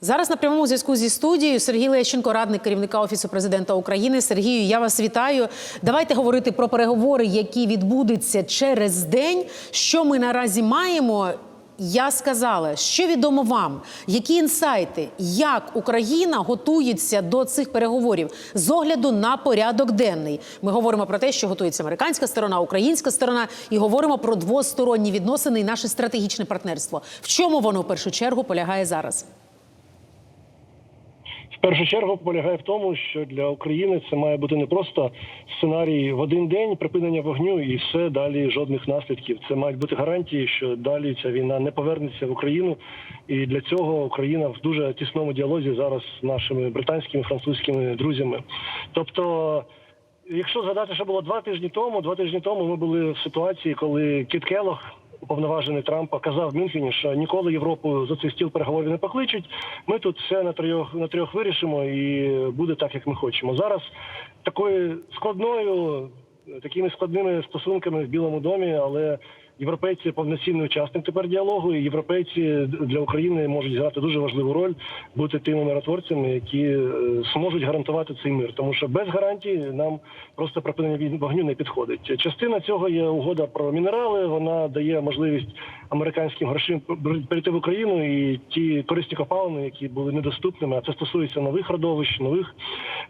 Зараз на прямому зв'язку зі студією Сергій Лещенко, радник керівника офісу президента України. Сергію, я вас вітаю. Давайте говорити про переговори, які відбудуться через день. Що ми наразі маємо? Я сказала, що відомо вам, які інсайти, як Україна готується до цих переговорів з огляду на порядок денний. Ми говоримо про те, що готується американська сторона, українська сторона, і говоримо про двосторонні відносини і наше стратегічне партнерство. В чому воно в першу чергу полягає зараз? Першу чергу полягає в тому, що для України це має бути не просто сценарій в один день припинення вогню і все далі жодних наслідків. Це мають бути гарантії, що далі ця війна не повернеться в Україну, і для цього Україна в дуже тісному діалозі зараз з нашими британськими французькими друзями. Тобто. Якщо згадати, що було два тижні тому, два тижні тому ми були в ситуації, коли Кіт Келлог, уповноважений Трампа, казав в Мюнхені, що ніколи Європу за цей стіл переговорів не покличуть. Ми тут все на трьох на трьох вирішимо, і буде так, як ми хочемо. Зараз такою складною, такими складними стосунками в Білому домі, але європейці повноцінний учасник тепер діалогу. і Європейці для України можуть грати дуже важливу роль, бути тими миротворцями, які е, зможуть гарантувати цей мир. Тому що без гарантій нам просто припинення вогню не підходить. Частина цього є угода про мінерали. Вона дає можливість американським грошам прийти в Україну і ті корисні копалини, які були недоступними. А це стосується нових родовищ, нових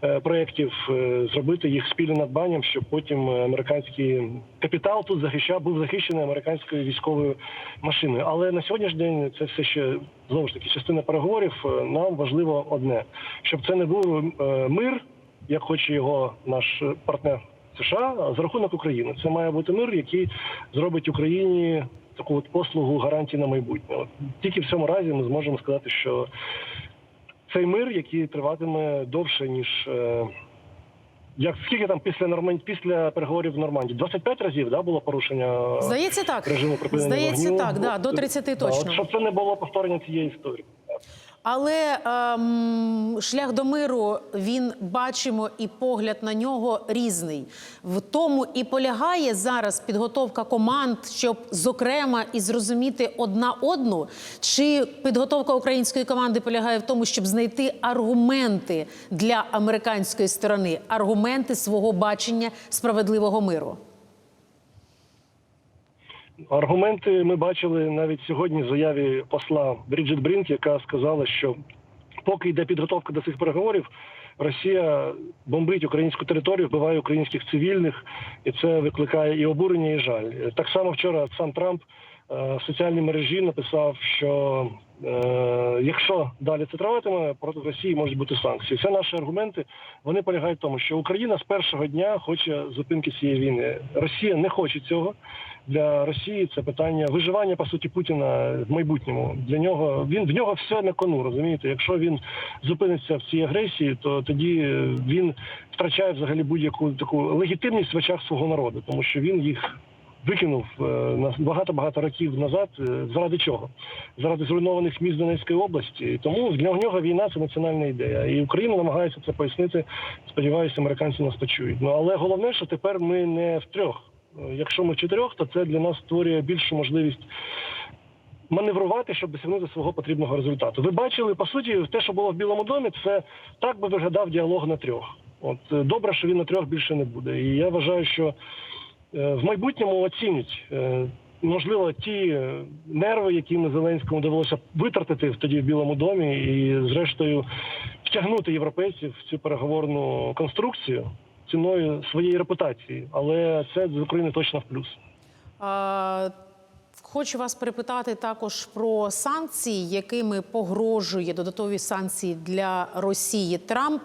е, проєктів, е, зробити їх спільним надбанням, щоб потім американський капітал тут захищав, був захищений американською військовою машиною. Але на сьогоднішній день це все ще знову ж таки частина переговорів. Е, Нам важливо одне, щоб це не був е, мир, як хоче його наш е, партнер США, за рахунок України. Це має бути мир, який зробить Україні таку от послугу гарантії на майбутнє. От Тільки в цьому разі ми зможемо сказати, що цей мир, який триватиме довше ніж. Як скільки там після Норманд... після переговорів в Норманді? 25 разів да, було порушення Здається, так. режиму припинення Здається, вогню? так, да, до 30 Да. От, щоб це не було повторення цієї історії. Але ем, шлях до миру він бачимо, і погляд на нього різний. В тому і полягає зараз підготовка команд, щоб зокрема і зрозуміти одна одну. Чи підготовка української команди полягає в тому, щоб знайти аргументи для американської сторони, аргументи свого бачення справедливого миру? Аргументи ми бачили навіть сьогодні в заяві посла Бріджит Брінк, яка сказала, що поки йде підготовка до цих переговорів, Росія бомбить українську територію, вбиває українських цивільних, і це викликає і обурення, і жаль. Так само вчора сам Трамп в соціальній мережі написав, що е, якщо далі це триватиме, проти Росії можуть бути санкції. Це наші аргументи. Вони полягають в тому, що Україна з першого дня хоче зупинки цієї війни. Росія не хоче цього. Для Росії це питання виживання по суті Путіна в майбутньому. Для нього він в нього все на кону. Розумієте, якщо він зупиниться в цій агресії, то тоді він втрачає взагалі будь-яку таку легітимність в очах свого народу, тому що він їх викинув е, на багато багато років назад. Е, Заради чого? Заради зруйнованих міст Донецької області. Тому для нього війна це національна ідея. І Україна намагається це пояснити. Сподіваюся, американці нас почують. Ну але головне, що тепер ми не втрьох. Е, Якщо ми в чотирьох, то це для нас створює більшу можливість маневрувати, щоб досягнути свого потрібного результату. Ви бачили по суті, те, що було в Білому домі, це так би виглядав діалог на трьох. От добре, що він на трьох більше не буде. І я вважаю, що в майбутньому оцінять. е, Можливо, ті е, нерви, які ми Зеленському довелося витратити тоді в Білому домі, і зрештою втягнути європейців в цю переговорну конструкцію ціною своєї репутації. Але це з України точно в плюс. А, Хочу вас перепитати також про санкції, якими погрожує додаткові санкції для Росії Трамп.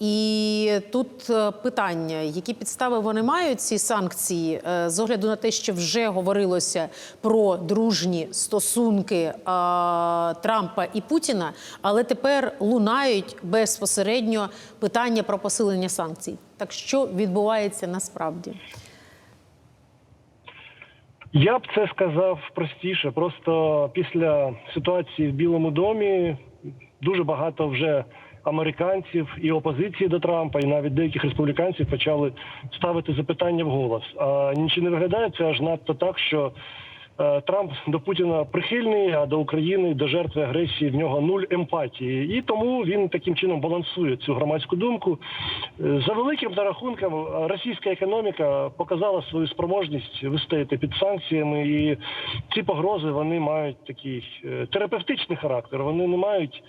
І тут е, питання: які підстави вони мають ці санкції е, з огляду на те, що вже говорилося про дружні стосунки Трампа і Путіна, але тепер лунають безпосередньо питання про посилення санкцій. Так що відбувається насправді? Я б це сказав простіше. Просто після ситуації в Білому домі дуже багато вже американців і опозиції до Трампа, і навіть деяких республіканців почали ставити запитання вголос. А нічого не виглядає це аж надто так, що Трамп до Путіна прихильний, а до України до жертви агресії в нього нуль емпатії, і тому він таким чином балансує цю громадську думку. Е, За великим зарахунком, е, російська економіка показала свою спроможність вистояти під санкціями, і ці погрози вони мають такий е, терапевтичний характер. Вони не мають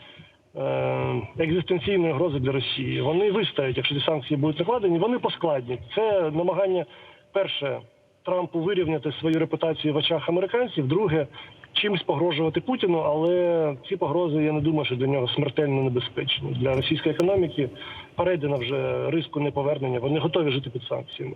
е, екзистенційної грози для Росії. Вони вистоять, якщо ці санкції будуть накладені, вони поскладнять. Це намагання перше Трампу вирівняти свою репутацію в очах американців. Друге, чимось погрожувати Путіну, але ці погрози я не думаю, що для нього смертельно небезпечні. Для російської економіки перейдено вже риску неповернення. Вони готові жити під санкціями.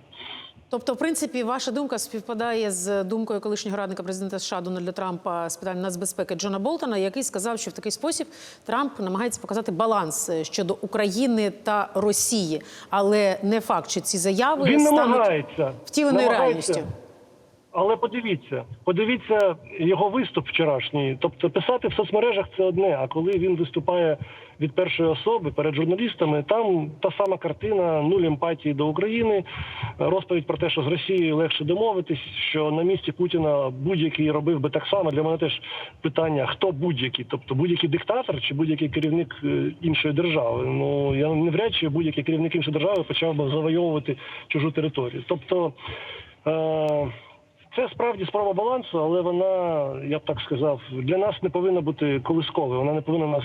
Тобто, в принципі, ваша думка співпадає з думкою колишнього радника президента США Дональда Трампа з питань нацбезпеки Джона Болтона, який сказав, що в такий спосіб Трамп намагається показати баланс е, щодо України та Росії, але не факт, що ці заяви Він стануть намагається втіленою намагається. реальністю. Але подивіться, подивіться його виступ вчорашній. Тобто писати в соцмережах це одне. А коли він виступає від першої особи перед журналістами, там та сама картина, нуль емпатії до України, розповідь про те, що з Росією легше домовитись, що на місці Путіна будь-який робив би так само. Для мене теж питання: хто будь-який, тобто будь-який диктатор чи будь-який керівник е, іншої держави. Ну я навряд чи будь-який керівник іншої держави почав би завойовувати чужу територію. Тобто. Е- це справді справа балансу, але вона, я б так сказав, для нас не повинна бути колисковою. Вона не повинна нас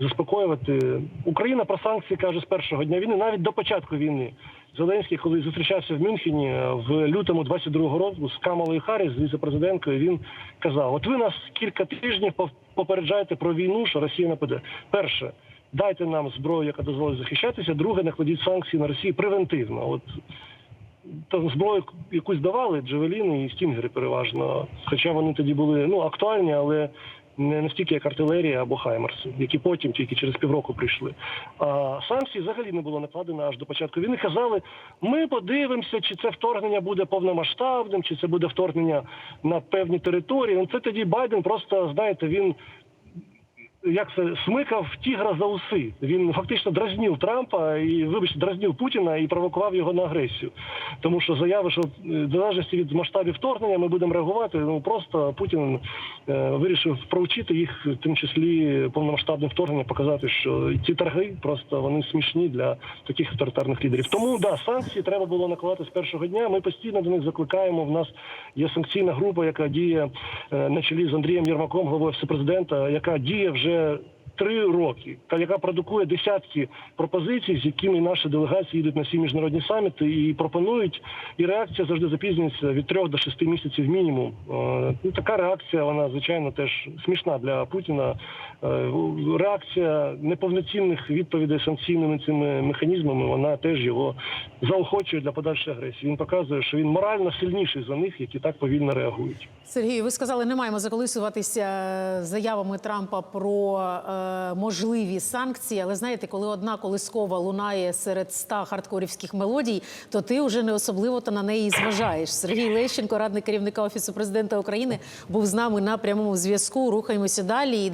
заспокоювати. Україна про санкції каже з першого дня війни, навіть до початку війни. Зеленський, коли зустрічався в Мюнхені в лютому 22-го року з Камалою Харріс, з віце-президенткою, він казав: от ви нас кілька тижнів попереджаєте про війну, що Росія нападе. Перше, дайте нам зброю, яка дозволить захищатися. Друге, накладіть санкції на Росію превентивно. От там зброю якусь давали, джевеліни і стінгери переважно. Хоча вони тоді були ну актуальні, але не настільки як артилерія або хаймерси, які потім тільки через півроку прийшли. А санкції взагалі не було накладено аж до початку війни. Казали, ми подивимося, чи це вторгнення буде повномасштабним, чи це буде вторгнення на певні території. Ну це тоді Байден просто знаєте, він як це смикав тігра за уси. Він фактично дразнив Трампа і, вибачте, дразнив Путіна і провокував його на агресію. Тому що заяви, що е, в залежності від масштабів вторгнення ми будемо реагувати. Ну просто Путін е, вирішив провчити їх, в тому числі повномасштабне вторгнення, показати, що ці торги просто вони смішні для таких авторитарних лідерів. Тому да, санкції треба було накладати з першого дня. Ми постійно до них закликаємо. В нас є санкційна група, яка діє е, на чолі з Андрієм Єрмаком, головою Всепрезидента, яка діє вже 这。Три роки, та яка продукує десятки пропозицій, з якими наші делегації їдуть на всі міжнародні саміти і пропонують. І реакція завжди запізнюється від трьох до шести місяців мінімум. Е, Ну така реакція, вона звичайно теж смішна для Путіна. Е, Реакція неповноцінних відповідей санкційними цими механізмами, вона теж його заохочує для подальшої агресії. Він показує, що він морально сильніший за них, які так повільно реагують. Сергію, ви сказали, не маємо заколисуватися заявами Трампа про е, можливі санкції. Але знаєте, коли одна колискова лунає серед ста хардкорівських мелодій, то ти вже не особливо на неї зважаєш. Сергій Лещенко, радник керівника офісу президента України, був з нами на прямому зв'язку. Рухаємося далі.